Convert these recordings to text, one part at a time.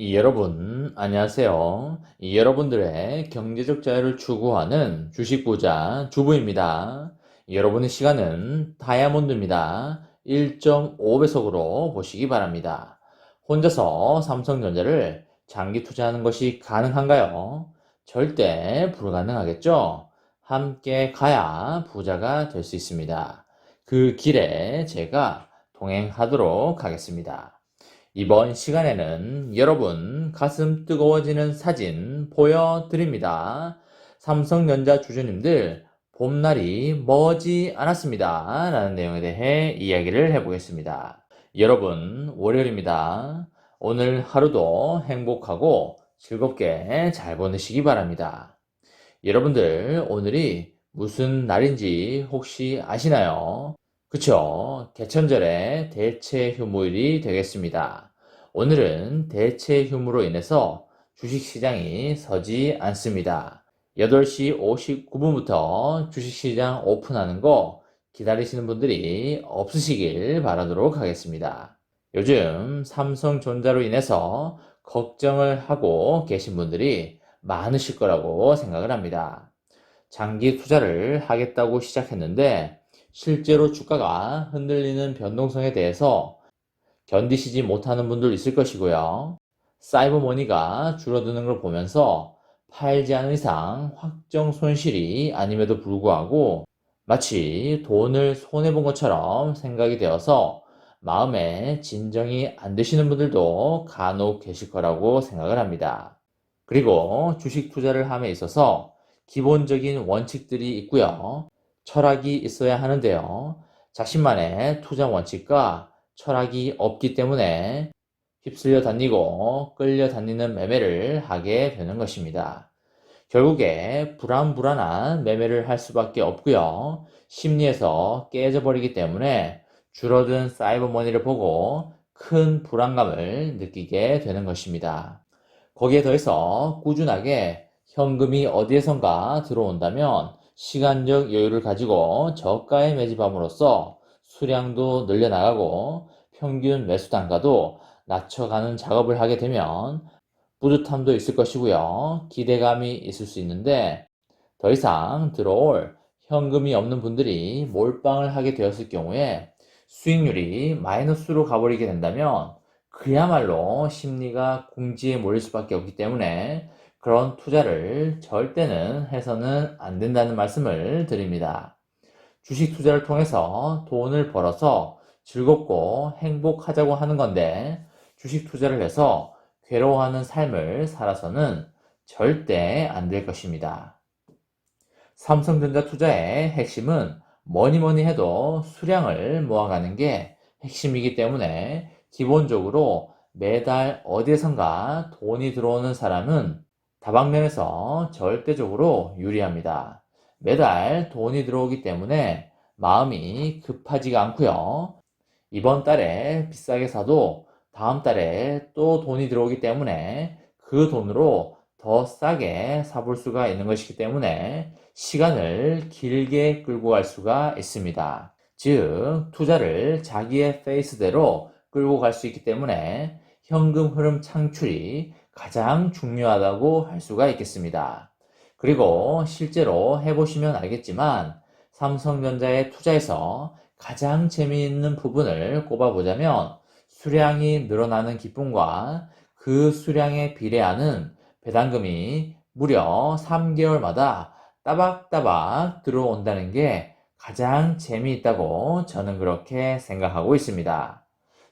이 여러분, 안녕하세요. 이 여러분들의 경제적 자유를 추구하는 주식 부자 주부입니다. 여러분의 시간은 다이아몬드입니다. 1.5배속으로 보시기 바랍니다. 혼자서 삼성전자를 장기 투자하는 것이 가능한가요? 절대 불가능하겠죠? 함께 가야 부자가 될 수 있습니다. 그 길에 제가 동행하도록 하겠습니다. 이번 시간에는 여러분 가슴 뜨거워지는 사진 보여드립니다. 삼성전자 주주님들 봄날이 머지 않았습니다. 라는 내용에 대해 이야기를 해보겠습니다. 여러분 월요일입니다. 오늘 하루도 행복하고 즐겁게 잘 보내시기 바랍니다. 여러분들 오늘이 무슨 날인지 혹시 아시나요? 그쵸. 개천절의 대체 휴무일이 되겠습니다. 오늘은 대체 휴무로 인해서 주식시장이 서지 않습니다. 8시 59분부터 주식시장 오픈하는 거 기다리시는 분들이 없으시길 바라도록 하겠습니다. 요즘 삼성전자로 인해서 걱정을 하고 계신 분들이 많으실 거라고 생각을 합니다. 장기 투자를 하겠다고 시작했는데 실제로 주가가 흔들리는 변동성에 대해서 견디시지 못하는 분들 있을 것이고요. 사이버머니가 줄어드는 걸 보면서 팔지 않은 이상 확정 손실이 아님에도 불구하고 마치 돈을 손해본 것처럼 생각이 되어서 마음에 진정이 안 되시는 분들도 간혹 계실 거라고 생각을 합니다. 그리고 주식 투자를 함에 있어서 기본적인 원칙들이 있고요. 철학이 있어야 하는데요. 자신만의 투자 원칙과 철학이 없기 때문에 휩쓸려 다니고 끌려 다니는 매매를 하게 되는 것입니다. 결국에 불안불안한 매매를 할 수밖에 없고요. 심리에서 깨져버리기 때문에 줄어든 사이버머니를 보고 큰 불안감을 느끼게 되는 것입니다. 거기에 더해서 꾸준하게 현금이 어디에선가 들어온다면 시간적 여유를 가지고 저가에 매집함으로써 수량도 늘려나가고 평균 매수 단가도 낮춰가는 작업을 하게 되면 뿌듯함도 있을 것이고요. 기대감이 있을 수 있는데 더 이상 들어올 현금이 없는 분들이 몰빵을 하게 되었을 경우에 수익률이 마이너스로 가버리게 된다면 그야말로 심리가 궁지에 몰릴 수밖에 없기 때문에 그런 투자를 절대는 해서는 안 된다는 말씀을 드립니다. 주식 투자를 통해서 돈을 벌어서 즐겁고 행복하자고 하는 건데 주식 투자를 해서 괴로워하는 삶을 살아서는 절대 안 될 것입니다. 삼성전자 투자의 핵심은 뭐니 뭐니 해도 수량을 모아가는 게 핵심이기 때문에 기본적으로 매달 어디에선가 돈이 들어오는 사람은 다방면에서 절대적으로 유리합니다. 매달 돈이 들어오기 때문에 마음이 급하지가 않고요. 이번 달에 비싸게 사도 다음 달에 또 돈이 들어오기 때문에 그 돈으로 더 싸게 사볼 수가 있는 것이기 때문에 시간을 길게 끌고 갈 수가 있습니다. 즉, 투자를 자기의 페이스대로 끌고 갈 수 있기 때문에 현금 흐름 창출이 가장 중요하다고 할 수가 있겠습니다. 그리고 실제로 해보시면 알겠지만 삼성전자에 투자해서 가장 재미있는 부분을 꼽아보자면 수량이 늘어나는 기쁨과 그 수량에 비례하는 배당금이 무려 3개월마다 따박따박 들어온다는 게 가장 재미있다고 저는 그렇게 생각하고 있습니다.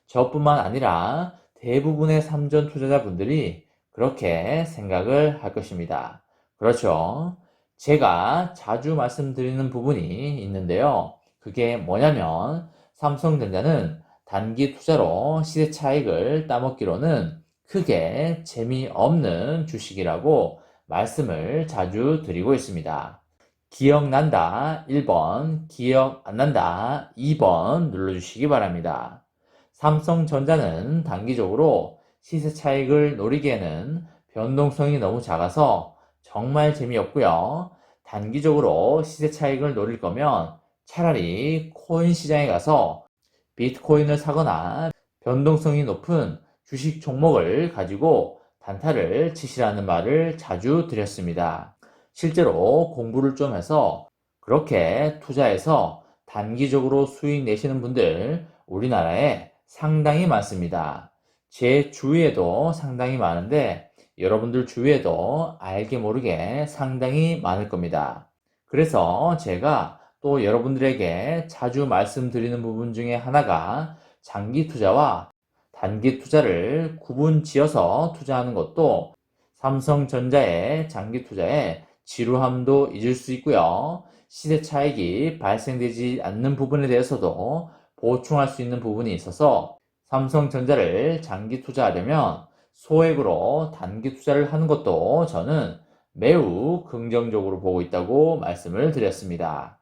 저뿐만 아니라 대부분의 삼전 투자자분들이 그렇게 생각을 할 것입니다. 그렇죠. 제가 자주 말씀드리는 부분이 있는데요. 그게 뭐냐면 삼성전자는 단기 투자로 시세 차익을 따먹기로는 크게 재미없는 주식이라고 말씀을 자주 드리고 있습니다. 기억난다 1번, 기억 안 난다 2번 눌러주시기 바랍니다. 삼성전자는 단기적으로 시세 차익을 노리기에는 변동성이 너무 작아서 정말 재미없고요. 단기적으로 시세 차익을 노릴 거면 차라리 코인 시장에 가서 비트코인을 사거나 변동성이 높은 주식 종목을 가지고 단타를 치시라는 말을 자주 드렸습니다. 실제로 공부를 좀 해서 그렇게 투자해서 단기적으로 수익 내시는 분들 우리나라에 상당히 많습니다. 제 주위에도 상당히 많은데 여러분들 주위에도 알게 모르게 상당히 많을 겁니다. 그래서 제가 또 여러분들에게 자주 말씀드리는 부분 중에 하나가 장기 투자와 단기 투자를 구분 지어서 투자하는 것도 삼성전자의 장기 투자에 지루함도 잊을 수 있고요. 시대 차익이 발생되지 않는 부분에 대해서도 보충할 수 있는 부분이 있어서 삼성전자를 장기 투자하려면 소액으로 단기 투자를 하는 것도 저는 매우 긍정적으로 보고 있다고 말씀을 드렸습니다.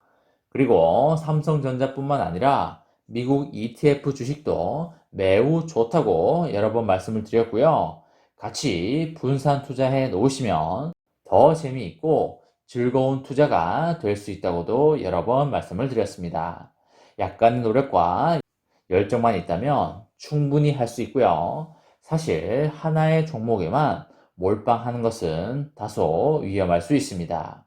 그리고 삼성전자뿐만 아니라 미국 ETF 주식도 매우 좋다고 여러 번 말씀을 드렸고요. 같이 분산 투자해 놓으시면 더 재미있고 즐거운 투자가 될 수 있다고도 여러 번 말씀을 드렸습니다. 약간의 노력과 열정만 있다면 충분히 할 수 있고요. 사실 하나의 종목에만 몰빵하는 것은 다소 위험할 수 있습니다.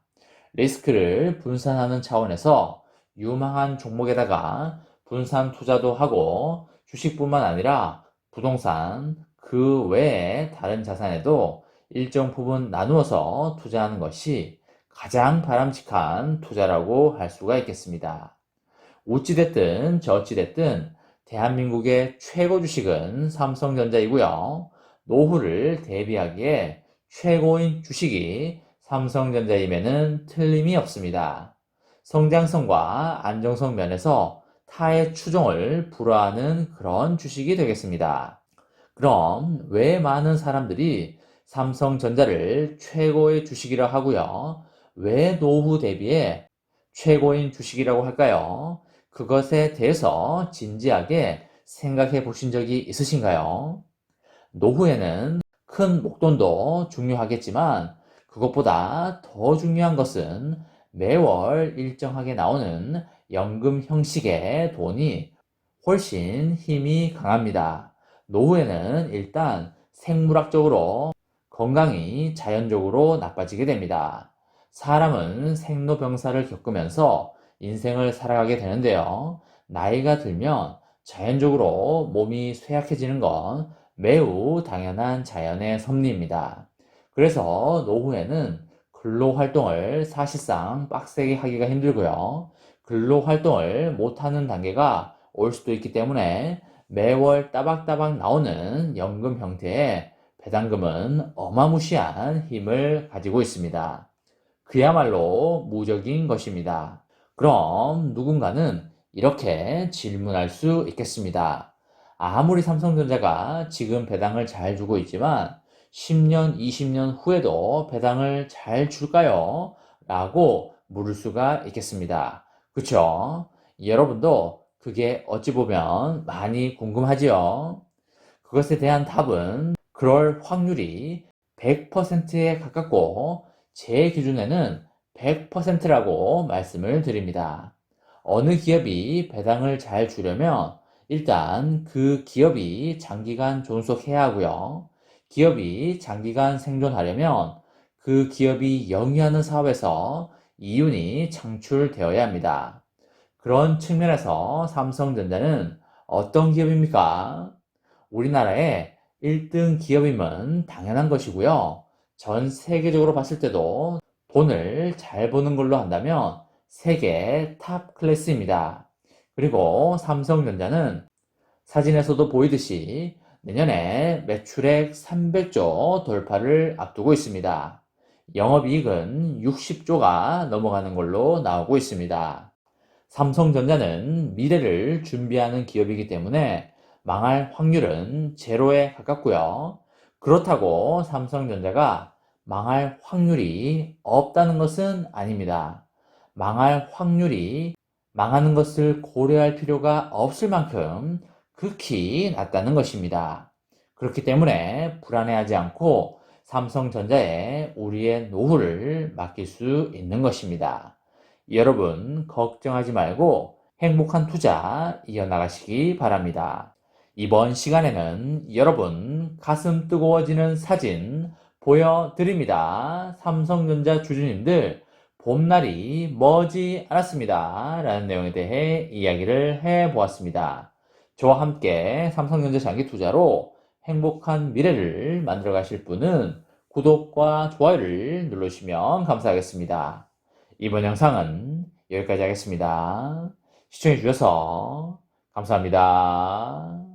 리스크를 분산하는 차원에서 유망한 종목에다가 분산 투자도 하고 주식뿐만 아니라 부동산 그 외에 다른 자산에도 일정 부분 나누어서 투자하는 것이 가장 바람직한 투자라고 할 수가 있겠습니다. 어찌됐든 저찌됐든 대한민국의 최고 주식은 삼성전자이고요. 노후를 대비하기에 최고인 주식이 삼성전자임에는 틀림이 없습니다. 성장성과 안정성 면에서 타의 추종을 불허하는 그런 주식이 되겠습니다. 그럼 왜 많은 사람들이 삼성전자를 최고의 주식이라 하고요? 왜 노후 대비에 최고인 주식이라고 할까요? 그것에 대해서 진지하게 생각해 보신 적이 있으신가요? 노후에는 큰 목돈도 중요하겠지만 그것보다 더 중요한 것은 매월 일정하게 나오는 연금 형식의 돈이 훨씬 힘이 강합니다. 노후에는 일단 생물학적으로 건강이 자연적으로 나빠지게 됩니다. 사람은 생로병사를 겪으면서 인생을 살아가게 되는데요. 나이가 들면 자연적으로 몸이 쇠약해지는 건 매우 당연한 자연의 섭리입니다. 그래서 노후에는 근로 활동을 사실상 빡세게 하기가 힘들고요. 근로 활동을 못하는 단계가 올 수도 있기 때문에 매월 따박따박 나오는 연금 형태의 배당금은 어마무시한 힘을 가지고 있습니다. 그야말로 무적인 것입니다. 그럼 누군가는 이렇게 질문할 수 있겠습니다. 아무리 삼성전자가 지금 배당을 잘 주고 있지만 10년, 20년 후에도 배당을 잘 줄까요? 라고 물을 수가 있겠습니다. 그쵸? 여러분도 그게 어찌 보면 많이 궁금하지요? 그것에 대한 답은 그럴 확률이 100%에 가깝고 제 기준에는 100%라고 말씀을 드립니다. 어느 기업이 배당을 잘 주려면 일단 그 기업이 장기간 존속해야 하고요. 기업이 장기간 생존하려면 그 기업이 영위하는 사업에서 이윤이 창출되어야 합니다. 그런 측면에서 삼성전자는 어떤 기업입니까? 우리나라의 1등 기업임은 당연한 것이고요. 전 세계적으로 봤을 때도 돈을 잘 버는 걸로 한다면 세계 탑 클래스입니다. 그리고 삼성전자는 사진에서도 보이듯이 내년에 매출액 300조 돌파를 앞두고 있습니다. 영업이익은 60조가 넘어가는 걸로 나오고 있습니다. 삼성전자는 미래를 준비하는 기업이기 때문에 망할 확률은 제로에 가깝고요. 그렇다고 삼성전자가 망할 확률이 없다는 것은 아닙니다. 망할 확률이 망하는 것을 고려할 필요가 없을 만큼 극히 낮다는 것입니다. 그렇기 때문에 불안해하지 않고 삼성전자에 우리의 노후를 맡길 수 있는 것입니다. 여러분, 걱정하지 말고 행복한 투자 이어나가시기 바랍니다. 이번 시간에는 여러분 가슴 뜨거워지는 사진 보여드립니다. 삼성전자 주주님들 봄날이 머지 않았습니다. 라는 내용에 대해 이야기를 해보았습니다. 저와 함께 삼성전자 장기 투자로 행복한 미래를 만들어 가실 분은 구독과 좋아요를 눌러주시면 감사하겠습니다. 이번 영상은 여기까지 하겠습니다. 시청해 주셔서 감사합니다.